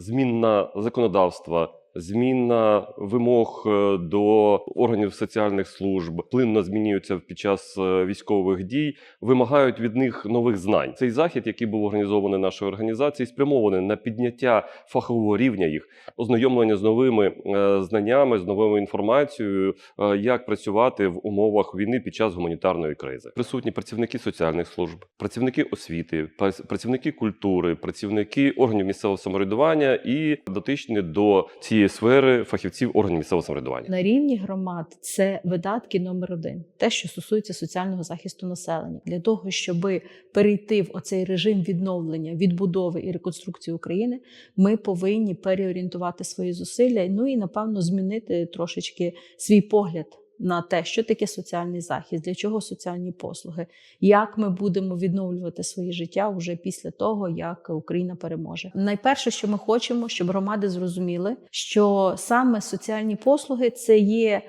змінна законодавства. Зміна вимог е, до органів соціальних служб плинно змінюються під час е, військових дій, вимагають від них нових знань. Цей захід, який був організований нашою організацією, спрямований на підняття фахового рівня їх, ознайомлення з новими е, знаннями, з новою інформацією, як працювати в умовах війни під час гуманітарної кризи. Присутні працівники соціальних служб, працівники освіти, прац- працівники культури, працівники органів місцевого самоврядування і дотичні до цієї сфери фахівців органів місцевого самоврядування. На рівні громад це видатки номер один, те, що стосується соціального захисту населення, для того, щоб перейти в оцей режим відновлення, відбудови і реконструкції України, ми повинні переорієнтувати свої зусилля. Ну і напевно змінити трошечки свій погляд. На те, що таке соціальний захист, для чого соціальні послуги, як ми будемо відновлювати своє життя вже після того, як Україна переможе. Найперше, що ми хочемо, щоб громади зрозуміли, що саме соціальні послуги це є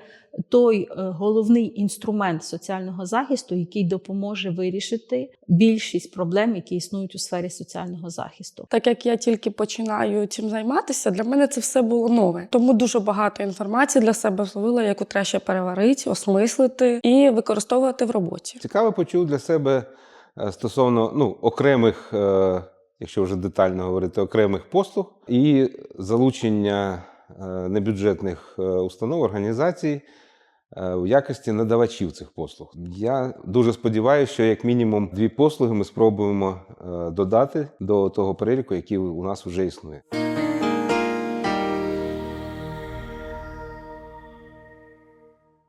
той е, головний інструмент соціального захисту, який допоможе вирішити більшість проблем, які існують у сфері соціального захисту. Так як я тільки починаю цим займатися, для мене це все було нове. Тому дуже багато інформації для себе зловила, яку треба ще переварити, осмислити і використовувати в роботі. Цікаво почув для себе е, стосовно ну, окремих, е, якщо вже детально говорити, окремих послуг і залучення небюджетних е, установ, організацій е, в якості надавачів цих послуг. Я дуже сподіваюся, що як мінімум дві послуги ми спробуємо е, додати до того переліку, який у нас вже існує.